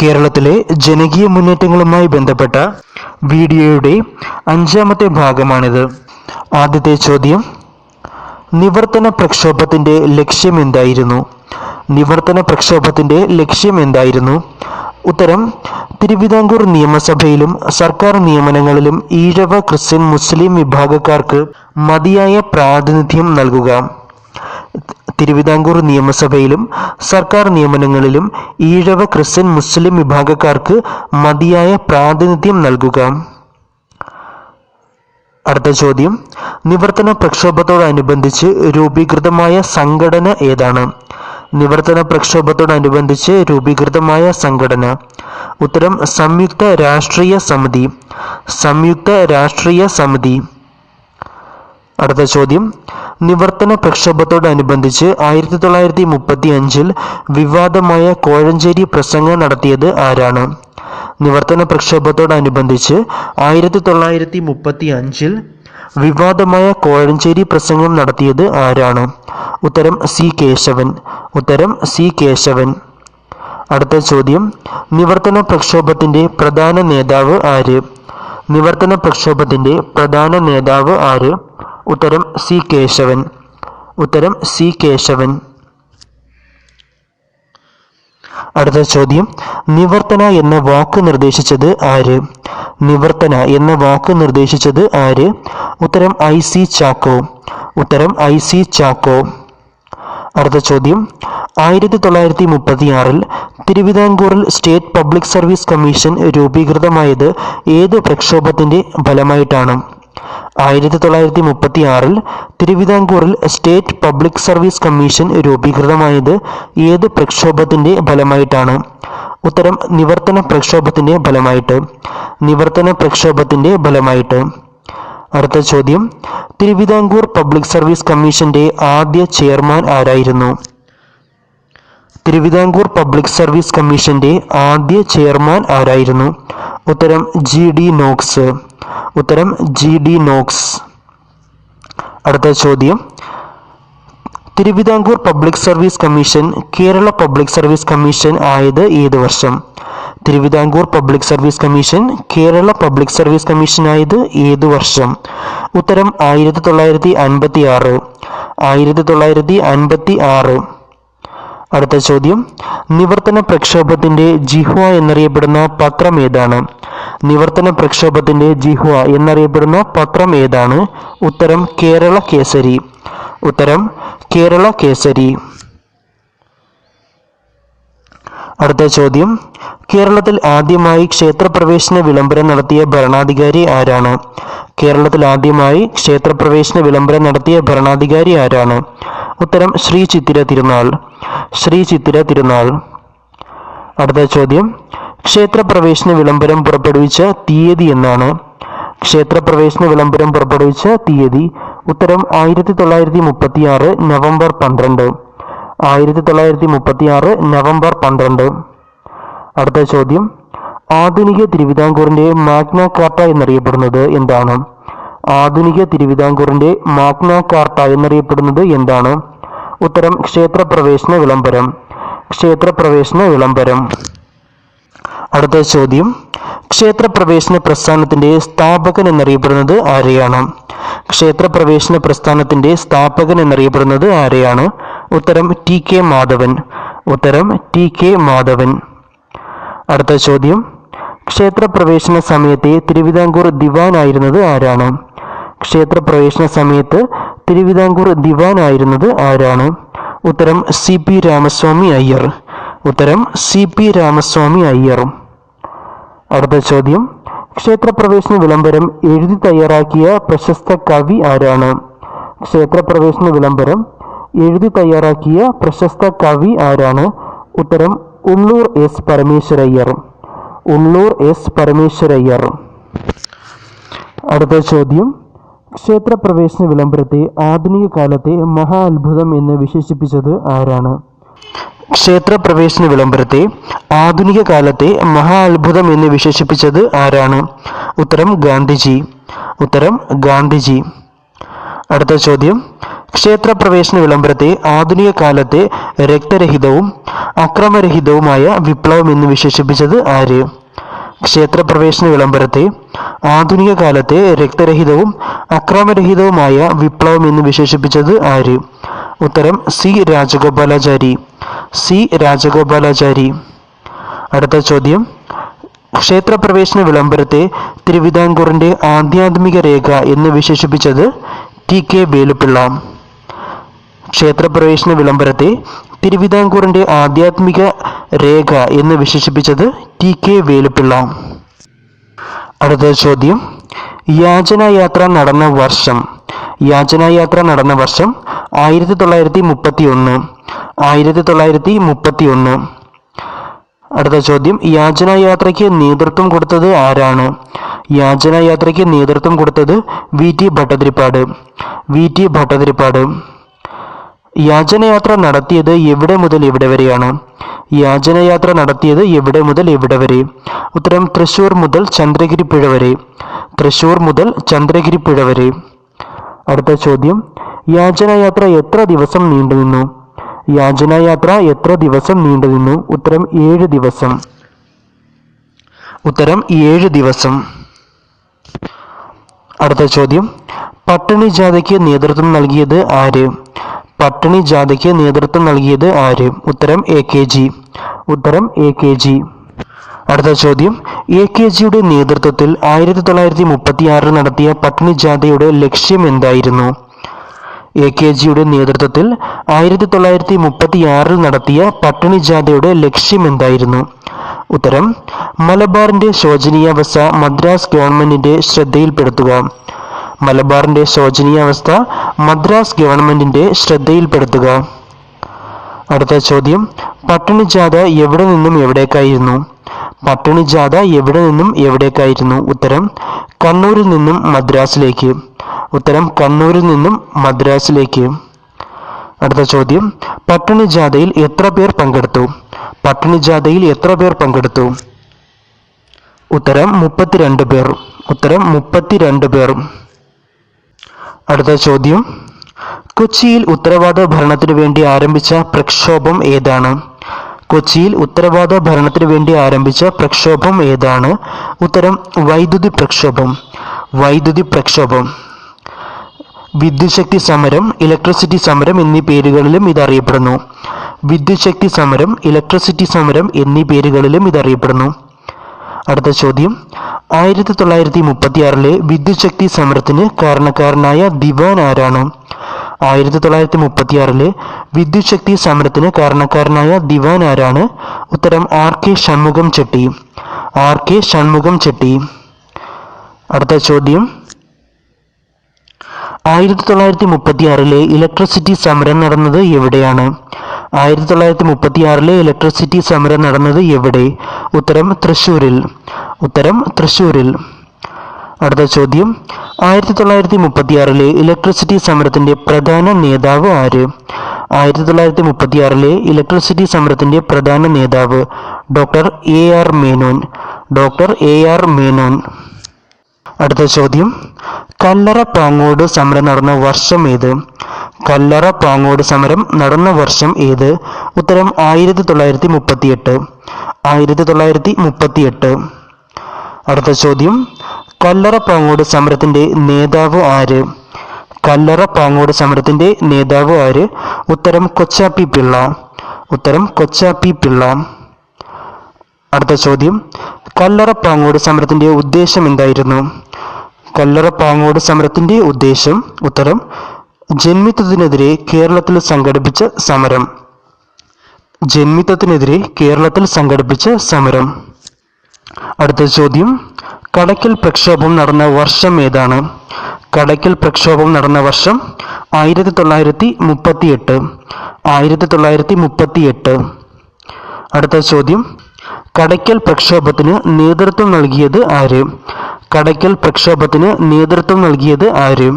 കേരളത്തിലെ ജനകീയ മുന്നേറ്റങ്ങളുമായി ബന്ധപ്പെട്ട വീഡിയോയുടെ അഞ്ചാമത്തെ ഭാഗമാണിത്. ആദ്യത്തെ ചോദ്യം നിവർത്തന പ്രക്ഷോഭത്തിന്റെ ലക്ഷ്യം എന്തായിരുന്നു? നിവർത്തന പ്രക്ഷോഭത്തിന്റെ ലക്ഷ്യം എന്തായിരുന്നു? ഉത്തരം തിരുവിതാംകൂർ നിയമസഭയിലും സർക്കാർ നിയമനങ്ങളിലും ഈഴവ ക്രിസ്ത്യൻ മുസ്ലിം വിഭാഗക്കാർക്ക് മതിയായ പ്രാതിനിധ്യം നൽകുക. തിരുവിതാംകൂർ നിയമസഭയിലും സർക്കാർ നിയമനങ്ങളിലും ഈഴവ ക്രിസ്ത്യൻ മുസ്ലിം വിഭാഗക്കാർക്ക് മതിയായ പ്രാതിനിധ്യം നൽകുക. അടുത്ത ചോദ്യം. നിവർത്തന പ്രക്ഷോഭത്തോടനുബന്ധിച്ച് രൂപീകൃതമായ സംഘടന ഏതാണ്? നിവർത്തന പ്രക്ഷോഭത്തോടനുബന്ധിച്ച് രൂപീകൃതമായ സംഘടന. ഉത്തരം സംയുക്ത രാഷ്ട്രീയ സമിതി. സംയുക്ത രാഷ്ട്രീയ സമിതി. അടുത്ത ചോദ്യം. നിവർത്തന പ്രക്ഷോഭത്തോടനുബന്ധിച്ച് ആയിരത്തി തൊള്ളായിരത്തി മുപ്പത്തി അഞ്ചിൽ വിവാദമായ കോഴഞ്ചേരി പ്രസംഗം നടത്തിയത് ആരാണ്? നിവർത്തന പ്രക്ഷോഭത്തോടനുബന്ധിച്ച് ആയിരത്തി തൊള്ളായിരത്തി മുപ്പത്തി അഞ്ചിൽ വിവാദമായ കോഴഞ്ചേരി പ്രസംഗം നടത്തിയത് ആരാണ്? ഉത്തരം സി കേശവൻ. ഉത്തരം സി കേശവൻ. അടുത്ത ചോദ്യം. നിവർത്തന പ്രക്ഷോഭത്തിന്റെ പ്രധാന നേതാവ് ആര്? നിവർത്തന പ്രക്ഷോഭത്തിന്റെ പ്രധാന നേതാവ് ആര്? ഉത്തരം സി കേശവൻ. ഉത്തരം സി കേശവൻ. അടുത്ത ചോദ്യം. നിവർത്തന എന്ന വാക്ക് നിർദ്ദേശിച്ചത് ആര്? നിവർത്തന എന്ന വാക്ക് നിർദ്ദേശിച്ചത് ആര്? ഉത്തരം ഐ സി ചാക്കോ. ഉത്തരം ഐ സി ചാക്കോ. അടുത്ത ചോദ്യം. ആയിരത്തി തൊള്ളായിരത്തി മുപ്പത്തി ആറിൽ തിരുവിതാംകൂറിൽ സ്റ്റേറ്റ് പബ്ലിക് സർവീസ് കമ്മീഷൻ രൂപീകൃതമായത് ഏത് പ്രക്ഷോഭത്തിന്റെ ഫലമായിട്ടാണ്? ആയിരത്തി തൊള്ളായിരത്തി മുപ്പത്തി ആറിൽ തിരുവിതാംകൂറിൽ സ്റ്റേറ്റ് പബ്ലിക് സർവീസ് കമ്മീഷൻ രൂപീകൃതമായത് ഏത് പ്രക്ഷോഭത്തിന്റെ ഫലമായിട്ടാണ്? ഉത്തരം നിവർത്തന പ്രക്ഷോഭത്തിന്റെ ഫലമായിട്ട്. നിവർത്തന പ്രക്ഷോഭത്തിന്റെ ഫലമായിട്ട്. അടുത്ത ചോദ്യം. തിരുവിതാംകൂർ പബ്ലിക് സർവീസ് കമ്മീഷന്റെ ആദ്യ ചെയർമാൻ ആരായിരുന്നു? തിരുവിതാംകൂർ പബ്ലിക് സർവീസ് കമ്മീഷന്റെ ആദ്യ ചെയർമാൻ ആരായിരുന്നു? ഉത്തരം ജി ഡി നോക്സ്. ഉത്തരം ജി ഡി നോക്സ്. അടുത്ത ചോദ്യം. Thiruvithamkoor Public Service Commission Kerala Public Service Commission ആയത് ഏത് വർഷം? Thiruvithamkoor Public Service Commission Kerala Public Service Commission ആയത് ഏത് വർഷം? ഉത്തരം ആയിരത്തി തൊള്ളായിരത്തി അൻപത്തി ആറ് ആയിരത്തി തൊള്ളായിരത്തി അൻപത്തി ആറ് അടുത്ത ചോദ്യം. നിവർത്തന പ്രക്ഷോഭത്തിന്റെ ജിഹ്വ എന്നറിയപ്പെടുന്ന പത്രം ഏതാണ്? നിവർത്തന പ്രക്ഷോഭത്തിന്റെ ജിഹ്വ എന്നറിയപ്പെടുന്ന പത്രം ഏതാണ്? ഉത്തരം കേരള കേസരി. ഉത്തരം കേരള കേസരി. അടുത്ത ചോദ്യം. കേരളത്തിൽ ആദ്യമായി ക്ഷേത്രപ്രവേശന വിളംബരം നടത്തിയ ഭരണാധികാരി ആരാണ്? കേരളത്തിൽ ആദ്യമായി ക്ഷേത്രപ്രവേശന വിളംബരം നടത്തിയ ഭരണാധികാരി ആരാണ്? ഉത്തരം ശ്രീ ചിത്തിര തിരുനാൾ. ശ്രീ ചിത്തിര തിരുനാൾ. അടുത്ത ചോദ്യം. ക്ഷേത്രപ്രവേശന വിളംബരം പുറപ്പെടുവിച്ച തീയതി എന്നാണ്. ക്ഷേത്രപ്രവേശന വിളംബരം പുറപ്പെടുവിച്ച തീയതി ഉത്തരം ആയിരത്തി തൊള്ളായിരത്തി മുപ്പത്തി ആറ് നവംബർ പന്ത്രണ്ട്. ആയിരത്തി തൊള്ളായിരത്തി മുപ്പത്തി ആറ് നവംബർ പന്ത്രണ്ട്. അടുത്ത ചോദ്യം. ആധുനിക തിരുവിതാംകൂറിന്റെ മാഗ്ന കാർട്ട എന്നറിയപ്പെടുന്നത് എന്താണ്? ആധുനിക തിരുവിതാംകൂറിന്റെ മാഗ്ന കാർട്ട എന്നറിയപ്പെടുന്നത് എന്താണ്? ഉത്തരം ക്ഷേത്രപ്രവേശന വിളംബരം. ക്ഷേത്രപ്രവേശന വിളംബരം. അടുത്ത ചോദ്യം. ക്ഷേത്രപ്രവേശന പ്രസ്ഥാനത്തിന്റെ സ്ഥാപകൻ എന്നറിയപ്പെടുന്നത് ആരെയാണ്? ക്ഷേത്രപ്രവേശന പ്രസ്ഥാനത്തിന്റെ സ്ഥാപകൻ എന്നറിയപ്പെടുന്നത് ആരെയാണ്? ഉത്തരം ടി കെ മാധവൻ. ഉത്തരം ടി കെ മാധവൻ. അടുത്ത ചോദ്യം. ക്ഷേത്രപ്രവേശന സമയത്തെ തിരുവിതാംകൂർ ദിവാൻ ആയിരുന്നത് ആരാണ്? ക്ഷേത്രപ്രവേശന സമയത്ത് തിരുവിതാംകൂർ ദിവാൻ ആയിരുന്നത് ആരാണ്? ഉത്തരം സി പി രാമസ്വാമി അയ്യർ. ഉത്തരം സി പി രാമസ്വാമി അയ്യർ. അടുത്ത ചോദ്യം. ക്ഷേത്രപ്രവേശന വിളംബരം എഴുതി തയ്യാറാക്കിയ പ്രശസ്ത കവി ആരാണ്? ക്ഷേത്രപ്രവേശന വിളംബരം എഴുതി തയ്യാറാക്കിയ പ്രശസ്ത കവി ആരാണ്? ഉത്തരം ഉള്ളൂർ എസ് പരമേശ്വരയ്യർ. ഉള്ളൂർ എസ് പരമേശ്വരയ്യർ. അടുത്ത ചോദ്യം. ക്ഷേത്രപ്രവേശന വിളംബരത്തെ ആധുനിക കാലത്തെ മഹാ അത്ഭുതം എന്ന് വിശേഷിപ്പിച്ചത് ആരാണ്? ക്ഷേത്രപ്രവേശന വിളംബരത്തെ ആധുനിക കാലത്തെ മഹാ അത്ഭുതം എന്ന് വിശേഷിപ്പിച്ചത് ആരാണ്? ഉത്തരം ഗാന്ധിജി. ഉത്തരം ഗാന്ധിജി. അടുത്ത ചോദ്യം. ക്ഷേത്രപ്രവേശന വിളംബരത്തെ ആധുനിക കാലത്തെ രക്തരഹിതവും അക്രമരഹിതവുമായ വിപ്ലവം എന്ന് വിശേഷിപ്പിച്ചത് ആര്? ക്ഷേത്രപ്രവേശന വിളംബരത്തെ ആധുനിക കാലത്തെ രക്തരഹിതവും അക്രമരഹിതവുമായ വിപ്ലവം എന്ന് വിശേഷിപ്പിച്ചത് ആര്? ഉത്തരം സി. രാജഗോപാലാചാരി. സി. രാജഗോപാലാചാരി. അടുത്ത ചോദ്യം. ക്ഷേത്രപ്രവേശന വിളംബരത്തെ തിരുവിതാംകൂറിന്റെ ആധ്യാത്മിക രേഖ എന്ന് വിശേഷിപ്പിച്ചത് ടി. കെ. വേലുപിള്ള. ക്ഷേത്രപ്രവേശന വിളംബരത്തെ തിരുവിതാംകൂറിന്റെ ആധ്യാത്മിക രേഖ എന്ന് വിശേഷിപ്പിച്ചത് ടി കെ വേലുപിള്ള. അടുത്ത ചോദ്യം. യാചനായാത്ര നടന്ന വർഷം. യാചനായാത്ര നടന്ന വർഷം ആയിരത്തി തൊള്ളായിരത്തി മുപ്പത്തി ഒന്ന് ആയിരത്തി തൊള്ളായിരത്തി മുപ്പത്തി ഒന്ന് അടുത്ത ചോദ്യം. യാചനായാത്രയ്ക്ക് നേതൃത്വം കൊടുത്തത് ആരാണ്? യാചനായാത്രയ്ക്ക് നേതൃത്വം കൊടുത്തത് V T Bhattathiripad. V T Bhattathiripad. യാചനയാത്ര നടത്തിയത് എവിടെ മുതൽ എവിടെ വരെയാണ്? യാചനയാത്ര നടത്തിയത് എവിടെ മുതൽ എവിടെ വരെ? ഉത്തരം തൃശൂർ മുതൽ ചന്ദ്രഗിരി പുഴ വരെ. തൃശൂർ മുതൽ ചന്ദ്രഗിരി പുഴ വരെ. അടുത്ത ചോദ്യം. യാചനയാത്ര എത്ര ദിവസം നീണ്ടുനിന്നു യാചനയാത്ര എത്ര ദിവസം നീണ്ടുനിന്നു ഉത്തരം ഏഴ് ദിവസം. ഉത്തരം ഏഴ് ദിവസം. അടുത്ത ചോദ്യം. പട്ടിണി ജാഥയ്ക്ക് നേതൃത്വം നൽകിയത് ആര്? പട്ടിണി ജാഥയ്ക്ക് നേതൃത്വം നൽകിയത് ആര്? ഉത്തരം എ കെ ജി. ഉത്തരം എ കെ ജി. അടുത്ത ചോദ്യം. എ കെ ജിയുടെ നേതൃത്വത്തിൽ ആയിരത്തി തൊള്ളായിരത്തി മുപ്പത്തി ആറിൽ നടത്തിയ പട്ടിണി ജാഥയുടെ ലക്ഷ്യം എന്തായിരുന്നു? എ കെ ജിയുടെ നേതൃത്വത്തിൽ ആയിരത്തി തൊള്ളായിരത്തി മുപ്പത്തി ആറിൽ നടത്തിയ പട്ടിണി ജാഥയുടെ ലക്ഷ്യം എന്തായിരുന്നു? ഉത്തരം. മലബാറിന്റെ ശോചനീയാവസ്ഥ മദ്രാസ് ഗവൺമെന്റിന്റെ ശ്രദ്ധയിൽപ്പെടുത്തുക. മലബാറിന്റെ ശോചനീയാവസ്ഥ മദ്രാസ് ഗവൺമെന്റിന്റെ ശ്രദ്ധയിൽപ്പെടുത്തുക. അടുത്ത ചോദ്യം പട്ടിണി ജാഥ എവിടെ നിന്നും എവിടേക്കായിരുന്നു? പട്ടിണി ജാഥ എവിടെ നിന്നും എവിടേക്കായിരുന്നു? ഉത്തരം കണ്ണൂരിൽ നിന്നും മദ്രാസിലേക്ക്. ഉത്തരം കണ്ണൂരിൽ നിന്നും മദ്രാസിലേക്ക്. അടുത്ത ചോദ്യം പട്ടിണി ജാഥയിൽ എത്ര പേർ പങ്കെടുത്തു? പട്ടിണി ജാഥയിൽ എത്ര പേർ പങ്കെടുത്തു? ഉത്തരം മുപ്പത്തിരണ്ട് പേർ. ഉത്തരം മുപ്പത്തിരണ്ട് പേർ. അടുത്ത ചോദ്യം. കൊച്ചിയിൽ ഉത്തരവാദ ഭരണത്തിനു വേണ്ടി ആരംഭിച്ച പ്രക്ഷോഭം ഏതാണ്? കൊച്ചിയിൽ ഉത്തരവാദ ഭരണത്തിനു വേണ്ടി ആരംഭിച്ച പ്രക്ഷോഭം ഏതാണ്? ഉത്തരം വൈദ്യുതി പ്രക്ഷോഭം. വൈദ്യുതി പ്രക്ഷോഭം. വിദ്യുച്ഛക്തി സമരം ഇലക്ട്രിസിറ്റി സമരം എന്നീ പേരുകളിലും ഇതറിയപ്പെടുന്നു. വിദ്യുശക്തി സമരം ഇലക്ട്രിസിറ്റി സമരം എന്നീ പേരുകളിലും ഇത് അറിയപ്പെടുന്നു അടുത്ത ചോദ്യം. ആയിരത്തി തൊള്ളായിരത്തി മുപ്പത്തി ആറിലെ വിദ്യുച്ഛക്തി സമരത്തിന് കാരണക്കാരനായ ദിവാൻ ആരാണ്? ആയിരത്തി തൊള്ളായിരത്തി മുപ്പത്തി ആറിലെ വിദ്യുച്ഛക്തി സമരത്തിന് കാരണക്കാരനായ ദിവാൻ ആരാണ്? ഉത്തരം R K Shanmukham Chetty. R K Shanmukham Chetty. അടുത്ത ചോദ്യം. ആയിരത്തി തൊള്ളായിരത്തി മുപ്പത്തി ആറിലെ ഇലക്ട്രിസിറ്റി സമരം നടന്നത് എവിടെയാണ്? ആയിരത്തി തൊള്ളായിരത്തി മുപ്പത്തി ആറിലെ ഇലക്ട്രിസിറ്റി സമരം നടന്നത് എവിടെ? ഉത്തരം തൃശ്ശൂരിൽ. ഉത്തരം തൃശ്ശൂരിൽ. അടുത്ത ചോദ്യം. ആയിരത്തി തൊള്ളായിരത്തി മുപ്പത്തി ആറിലെ ഇലക്ട്രിസിറ്റി സമരത്തിന്റെ പ്രധാന നേതാവ് ആര്? ആയിരത്തി തൊള്ളായിരത്തി മുപ്പത്തി ആറിലെ ഇലക്ട്രിസിറ്റി സമരത്തിന്റെ പ്രധാന നേതാവ് doctor A R Menon. Doctor A R Menon. അടുത്ത ചോദ്യം. കല്ലറ പാങ്ങോട് സമരം നടന്ന വർഷം ഏത്? കല്ലറ പാങ്ങോട് സമരം നടന്ന വർഷം ഏത്? ഉത്തരം ആയിരത്തി തൊള്ളായിരത്തി മുപ്പത്തിയെട്ട് ആയിരത്തി തൊള്ളായിരത്തി മുപ്പത്തിയെട്ട് അടുത്ത ചോദ്യം. കല്ലറ പാങ്ങോട് സമരത്തിന്റെ നേതാവ് ആര്? കല്ലറ പാങ്ങോട് സമരത്തിന്റെ നേതാവ് ആര്? ഉത്തരം കൊച്ചാപ്പി പിള്ള. ഉത്തരം കൊച്ചാപ്പി പിള്ള. അടുത്ത ചോദ്യം. കല്ലറ പാങ്ങോട് സമരത്തിന്റെ ഉദ്ദേശം എന്തായിരുന്നു? കല്ലറ പാങ്ങോട് സമരത്തിന്റെ ഉദ്ദേശം ഉത്തരം ജന്മിത്വത്തിനെതിരെ കേരളത്തിൽ സംഘടിപ്പിച്ച സമരം. ജന്മിത്വത്തിനെതിരെ കേരളത്തിൽ സംഘടിപ്പിച്ച സമരം. അടുത്ത ചോദ്യം കടക്കൽ പ്രക്ഷോഭം നടന്ന വർഷം ഏതാണ്? കടക്കൽ പ്രക്ഷോഭം നടന്ന വർഷം ആയിരത്തി തൊള്ളായിരത്തി മുപ്പത്തി എട്ട് ആയിരത്തി തൊള്ളായിരത്തി മുപ്പത്തി എട്ട് അടുത്ത ചോദ്യം കടയ്ക്കൽ പ്രക്ഷോഭത്തിന് നേതൃത്വം നൽകിയത് ആര്? കടയ്ക്കൽ പ്രക്ഷോഭത്തിന് നേതൃത്വം നൽകിയത് ആര്?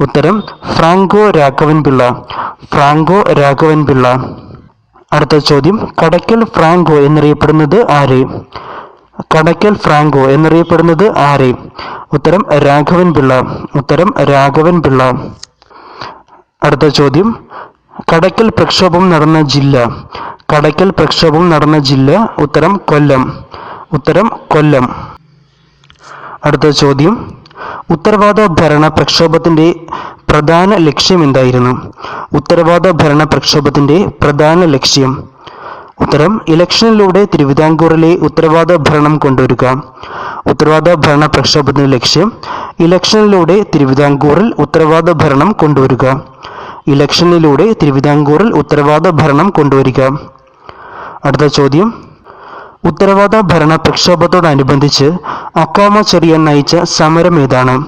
ഉത്തരം ഫ്രാങ്കോ രാഘവൻ പിള്ള ഫ്രാങ്കോ രാഘവൻ പിള്ള അടുത്ത ചോദ്യം കടയ്ക്കൽ ഫ്രാങ്കോ എന്നറിയപ്പെടുന്നത് ആര്? കടയ്ക്കൽ ഫ്രാങ്കോ എന്നറിയപ്പെടുന്നത് ആര്? ഉത്തരം രാഘവൻ പിള്ള ഉത്തരം രാഘവൻ പിള്ള അടുത്ത ചോദ്യം കടയ്ക്കൽ പ്രക്ഷോഭം നടന്ന ജില്ല. കടയ്ക്കൽ പ്രക്ഷോഭം നടന്ന ജില്ല. ഉത്തരം കൊല്ലം. ഉത്തരം കൊല്ലം. അടുത്ത ചോദ്യം. ഉത്തരവാദ ഭരണ പ്രക്ഷോഭത്തിന്റെ പ്രധാന ലക്ഷ്യം എന്തായിരുന്നു? ഉത്തരവാദ ഭരണ പ്രക്ഷോഭത്തിന്റെ പ്രധാന ലക്ഷ്യം. ഉത്തരം ഇലക്ഷനിലൂടെ തിരുവിതാംകൂറിലെ ഉത്തരവാദ ഭരണം കൊണ്ടുവരിക. ഉത്തരവാദ ഭരണ പ്രക്ഷോഭത്തിന്റെ ലക്ഷ്യം ഇലക്ഷനിലൂടെ തിരുവിതാംകൂറിൽ ഉത്തരവാദ ഭരണം കൊണ്ടുവരിക. ഇലക്ഷനിലൂടെ തിരുവിതാംകൂറിൽ ഉത്തരവാദ ഭരണം കൊണ്ടുവരിക. അടുത്ത ചോദ്യം. ഉത്തരവാദ ഭരണ പ്രക്ഷോഭത്തോടനുബന്ധിച്ച് അക്കാമ ചെറിയൻ നയിച്ച സമരം ഏതാണ്?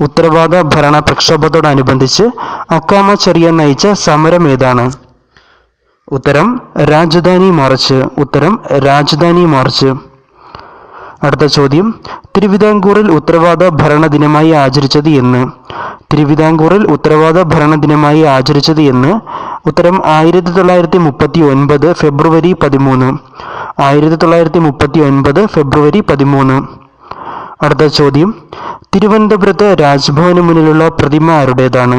ഉത്തരവാദ ഭരണ പ്രക്ഷോഭത്തോടനുബന്ധിച്ച് അക്കാമ ചെറിയൻ നയിച്ച സമരം ഏതാണ്? ഉത്തരം രാജധാനി മാർച്ച്. ഉത്തരം രാജധാനി മാർച്ച്. അടുത്ത ചോദ്യം. തിരുവിതാംകൂറിൽ ഉത്തരവാദ ഭരണ ദിനമായി ആചരിച്ചത് എന്ന്. തിരുവിതാംകൂറിൽ ഉത്തരവാദ ഭരണ ദിനമായി ആചരിച്ചത് എന്ന് ഉത്തരം ആയിരത്തി തൊള്ളായിരത്തി മുപ്പത്തി ഒൻപത് ഫെബ്രുവരി പതിമൂന്ന്. ആയിരത്തി തൊള്ളായിരത്തി മുപ്പത്തി ഒൻപത് ഫെബ്രുവരി പതിമൂന്ന്. അടുത്ത ചോദ്യം. തിരുവനന്തപുരത്ത് രാജ്ഭവന് മുന്നിലുള്ള പ്രതിമ ആരുടേതാണ്?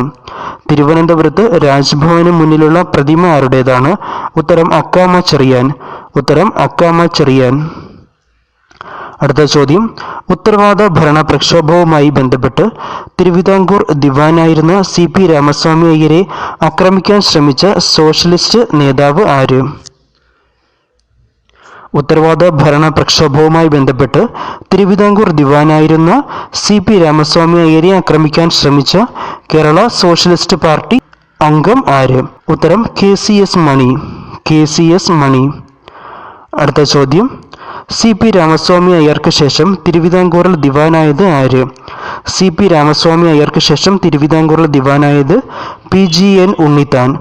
തിരുവനന്തപുരത്ത് രാജ്ഭവന് മുന്നിലുള്ള പ്രതിമ ആരുടേതാണ്? ഉത്തരം അക്കാമ ചെറിയാൻ ഉത്തരം അക്കാമ ചെറിയാൻ അടുത്ത ചോദ്യം. ഉത്തരവാദ ഭരണ പ്രക്ഷോഭവുമായി ബന്ധപ്പെട്ട് തിരുവിതാംകൂർ ദിവാനായിരുന്ന സി പി രാമസ്വാമി അയ്യരെ ആക്രമിക്കാൻ ശ്രമിച്ച സോഷ്യലിസ്റ്റ് നേതാവ് ആര്? ഉത്തരവാദ ഭരണ പ്രക്ഷോഭവുമായി ബന്ധപ്പെട്ട് തിരുവിതാംകൂർ ദിവാനായിരുന്ന സി പി രാമസ്വാമി അയ്യരെ ആക്രമിക്കാൻ ശ്രമിച്ച കേരള സോഷ്യലിസ്റ്റ് പാർട്ടി അംഗം ആര്? ഉത്തരം K C S Mani. K C S Mani. അടുത്ത ചോദ്യം. സി പി രാമസ്വാമി അയ്യർക്ക് ശേഷം തിരുവിതാംകൂറിൽ ദിവാനായത് ആര്? സി പി രാമസ്വാമി അയ്യർക്ക് ശേഷം തിരുവിതാംകൂറിൽ ദിവാനായത് P G N Unnithan.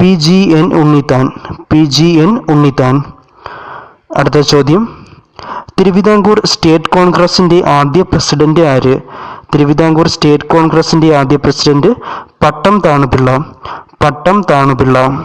P G N Unnithan. P G N Unnithan. അടുത്ത ചോദ്യം. തിരുവിതാംകൂർ സ്റ്റേറ്റ് കോൺഗ്രസിന്റെ ആദ്യ പ്രസിഡന്റ് ആര്? തിരുവിതാംകൂർ സ്റ്റേറ്റ് കോൺഗ്രസിന്റെ ആദ്യ പ്രസിഡന്റ് പട്ടം താണുപിള്ള. പട്ടം താണുപിള്ള.